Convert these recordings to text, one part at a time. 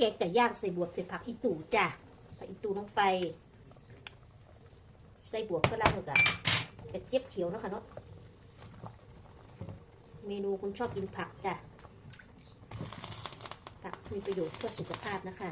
กงแต่ย่างใส่บวบใส่ผักอีตูจ้ะผักอีตูลงไปใส่บวบก็ล่างเลยกันกระเจี๊ยบเขียวนะคะเนาะเมนูคุณชอบกินผักจ้ะผักมีประโยชน์เพื่อสุขภาพนะคะ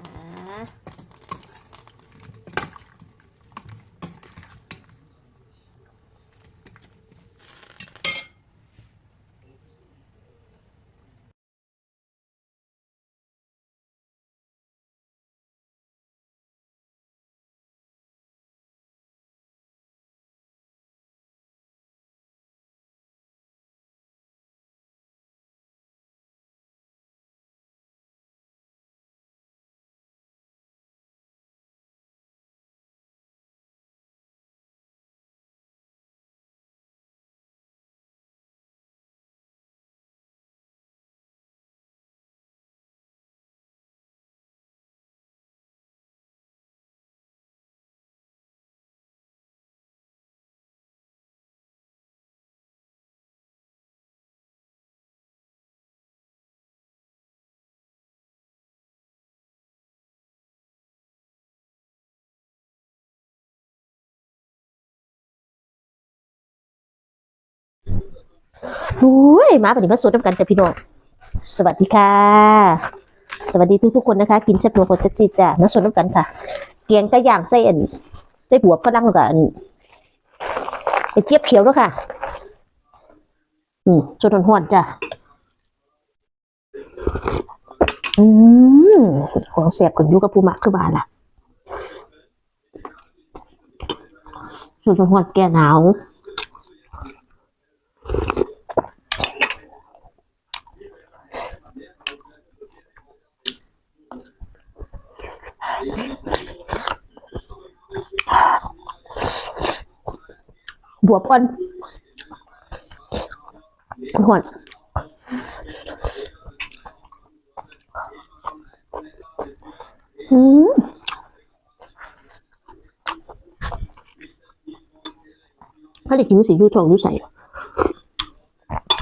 โอ้ยมาปฏิบัติสดน้ำกันจ้ะพี่น้อง สวัสดีค่ะ สวัสดีทุกทุกๆคนนะคะ กินแซ่บนัวคนตะจิตจ้ะน้ำสดน้ำกันค่ะ เกียงไก่ย่างไส้อันไส้บวฝรั่งก็อันไอเจี๊ยบเขียวด้วยค่ะ อืมจนหอนๆจ้ะ อืมของเสียบกันยูกับปูมะคือบานล่ะจนหอนแก่หนาว บวบอ่อนหอนอืมถ้าได้กินสียูทองยูใส่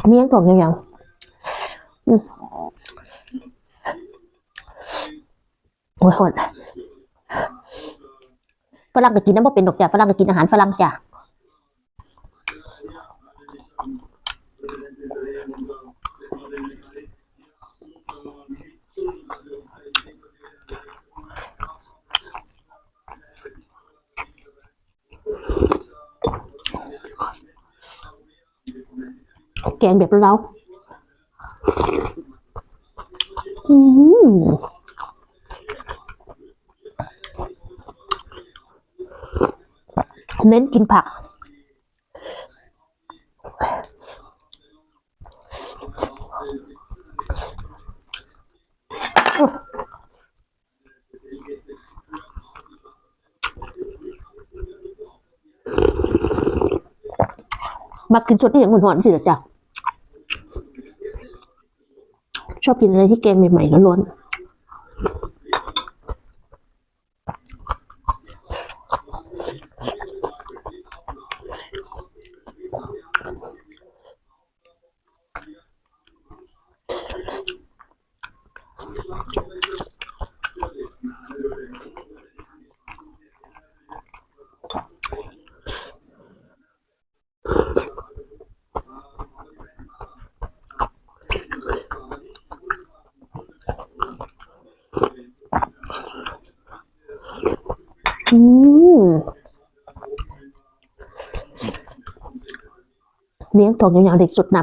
มียังทองยังยังโอ้ยหอนฝรั่งก็กินน้ำบ่เป็นดอกจ้ะฝรั่งก็กินอาหารฝรั่งจ้ะ แกงแบบเราอืมเน้นกินผัก มากินสดที่อย่างหอนๆสิเหรอจ๊ะ ชอบกินอะไรที่เกมใหม่ๆแล้วร้นม เลี้ยงทองยาวๆเด็กสุดห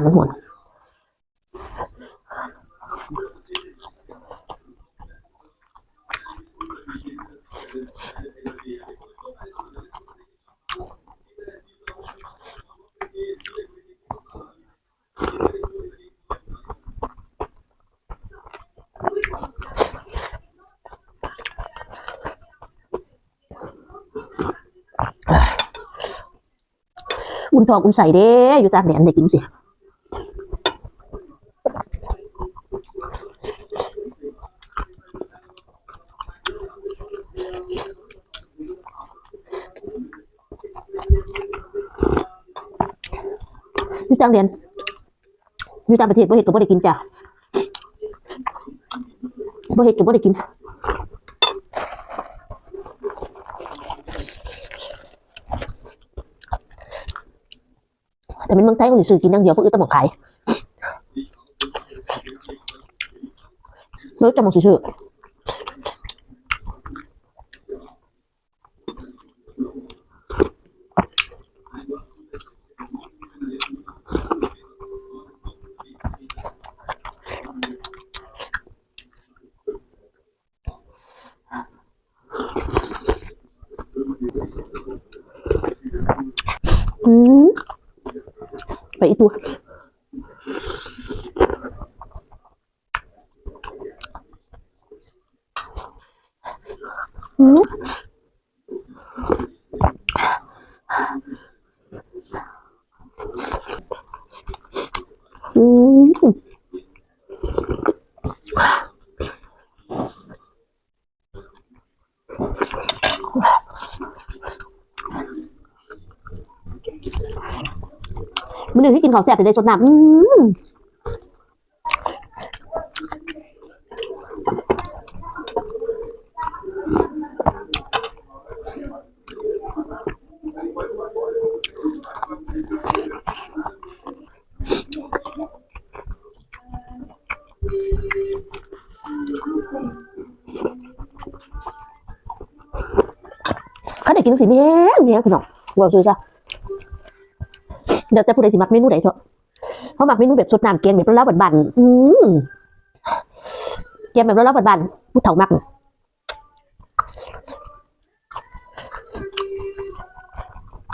นทองอุ่นใสเด้อยู่ตากแดดเด็กกินสิอยู่ต่างแดนอยู่ต่างประเทศบ่เฮ็ดก็บ่ได้กินจ้ะบ่เฮ็ดก็บ่ได้กิน แต่เป็นเมืองไทยคนซื้อกินอย่างเดียวพราะอื่นต้องบอกขายเมื่อจะมองซื้ออืมไปอีกตัว อืมอืมมันหนึ่งที่กิน ของแซ่บแต่ได้สดน้ำอืมข้าได้กินทั้งสีแม่งแม่งพี่น้องบอกซื้อจ้ะ เดี๋ยวแต่ผู้ใดสิมักเมนูใดเถอะเพรามักเมนูแบบสดน้ำแกงแบบละๆบันๆอืมแกงแบบละๆบันๆผู้เฒ่ามัก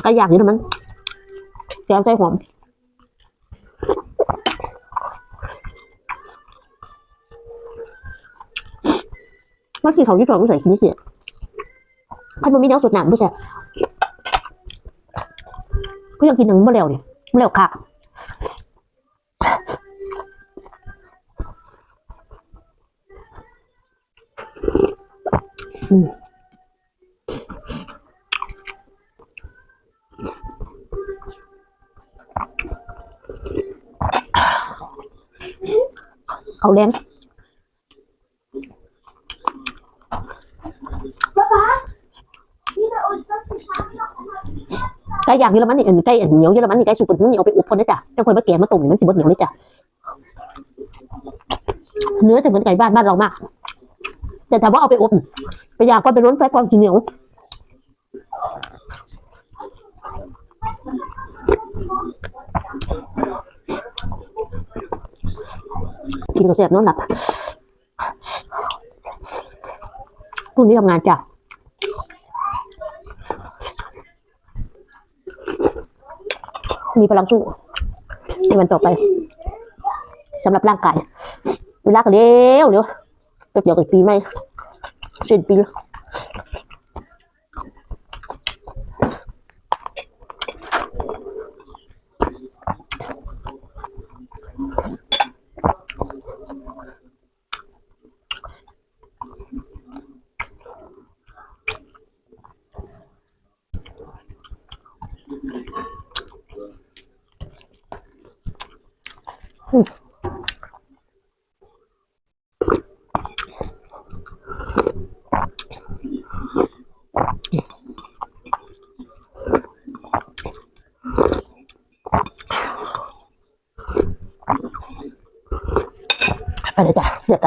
ก็อยากอยู่นะมันแกงใจหอมมื่อกี้เขาที่สองใส่กินเสียใครมันมีแนวสดหนังไม่ใช่ก็ยังกินหนังมะเร็วเนี่ย เร็วค่ะอืมเขาเล่น ไก่ย่างเยอรมันนี่อันไก่อันเหนียวเยอรมันนี่ไก่สุกมันนี่เอาไปอุบคนได้จ้ะจังคนมาแกงมาต้มนี่มันสิบดเหนียวเลยจ้ะเนื้อจะเหมือนไก่บ้านบ้านเรามาก แต่ถามว่าเอาไปอบไปย่างก็ไปร้นไฟความกินเหนียวกินก็แซ่บนอนหลับพรุ่งนี้ทำงานจ้ะ มีพลังสู้ในวันต่อไปสำหรับร่างกายเวลาก็เร็วเร็วเดี๋ยวกับปีใหม่สิ้นปี แล้วไ